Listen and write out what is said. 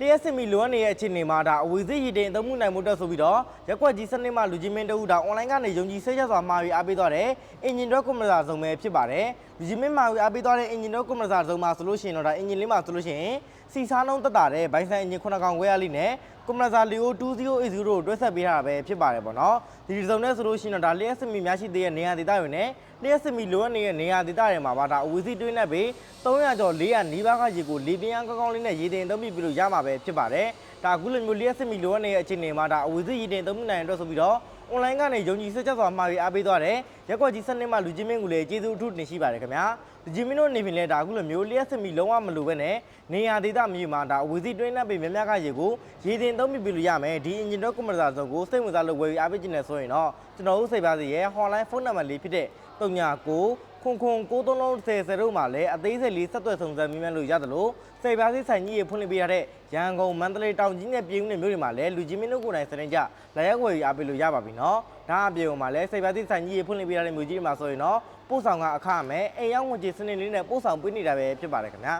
တရက်စစ်မီလိုအပ်နေတဲ့အခြေအနေမှာဒါအဝေစီရည်တင်အသုံးမှုနိုင်မှုတက်ဆိုပြီးတော့ရက်ကွက်ကြီးစနစ်မှလူကြီးမင်းတဦးဒါအွန်လိုင်းကနေယုံကြည်စိတ်ချစွာမှာပြီးအားပေးသွားတဲ့အင်ဂျင်တော့ကွန်ပျူတာစုံပဲဖြစ်ပါတယ်လူကြီးမင်းမှာပြီးအားပေးသွားတဲ့အင်ဂျင်တော့ကွန်ပျူတာစုံမှာဆိုလို့ရှိရင်တော့ဒါအင်ဂျင်လေးမှာဆိုလို့ရှိရင်စီစားနှုံးတက်တာတဲ့ဘိုင်ဆန်အင်ဂျင်9000ခွဲရလိနဲ့ကွန်ပျူတာလီယို2080ကိုတွဲဆက်ပေးထားတာပဲဖြစ်ပါတယ်ပေါ့နော်ဒီဒီစုံနဲ့ဆိုလို့ရှိရင်တော့ဒါလျှက်စစ်မီများရှိသေးတဲ့နေရာဒေသတွေနဲ့လျှက်စစ်မီလိုအပ်နေတဲ့နေရာဒေသတွေမှာပါဒါအဝေစီတွင်းနဲ့ပြီး300ကျော်400နီးပါးကရေကိုလေပြင်းအားကောင်းကောင်းလေးနဲ့ရေတင်သုံးပြီးပြလို့ရမှာပဲဖြစ်ပါတယ်ဒါအခုလိုမျိုးလျှက်စစ်မီလိုအပ်နေတဲ့အခြေအနေမှာဒါအဝေစီရေတင်သုံးနိုင်တဲ့အတွက်ဆိုပြီးတော့ အွန်လိုင်းကနေယုံကြည်စိတ်ချက်စွာမှာပြီးအားပေးသွားတယ်ရက်ကွက်ကြီးစနစ်မှလူချင်းမင်းကိုလည်းကျေးဇူးအထူးတင်ရှိပါတယ်ခင်ဗျာလူချင်းမင်းတို့နေပြင်လဲဒါအခုလိုမျိုးလျှက်စစ်မီလုံးဝမလိုပဲနဲ့နေရာဒေသမြေမှာဒါအဝေစီတွင်းနဲ့ပြင်မြများကရေကိုရေတင်သုံးပြီးပြလို့ရမယ်ဒီအင်ဂျင်တော့ကွန်ပျူတာစုံကိုစိတ်ဝင်စားလို့ဝယ်ပြီးအားပေးခြင်းနဲ့ဆိုရင်တော့ကျွန်တော်တို့စိတ်ပါစီရဲ့ hotline ဖုန်းနံပါတ်လေးဖြစ်တဲ့39 ခွန်ခွန်93လုံး30တို့မှာလည်းအသေးစိတ်လေးဆက်သွယ်ဆောင်စမ်းမြင်မြလို့ရတယ်လို့စိတ်ပါစီဆိုင်ကြီးရေဖွင့်လှစ်ပေးရတဲ့ရန်ကုန်မန္တလေးတောင်ကြီးနဲ့ပြည်ဦးနယ်မြို့တွေမှာလည်းလူချင်းမင်းတို့ကိုယ်တိုင်စတင်ကြလာရောက်ဝယ်ပြီးအားပေးလို့ရပါပြီနော်ဒါအပြင်မှာလည်းစိတ်ပါစီဆိုင်ကြီးရေဖွင့်လှစ်ပေးရတဲ့မြို့ကြီးတွေမှာဆိုရင်တော့ပို့ဆောင်ကအခမဲ့အိမ်ရောက်ဝင်ကြီးစနစ်လေးနဲ့ပို့ဆောင်ပေးနေတာပဲဖြစ်ပါတယ်ခင်ဗျာ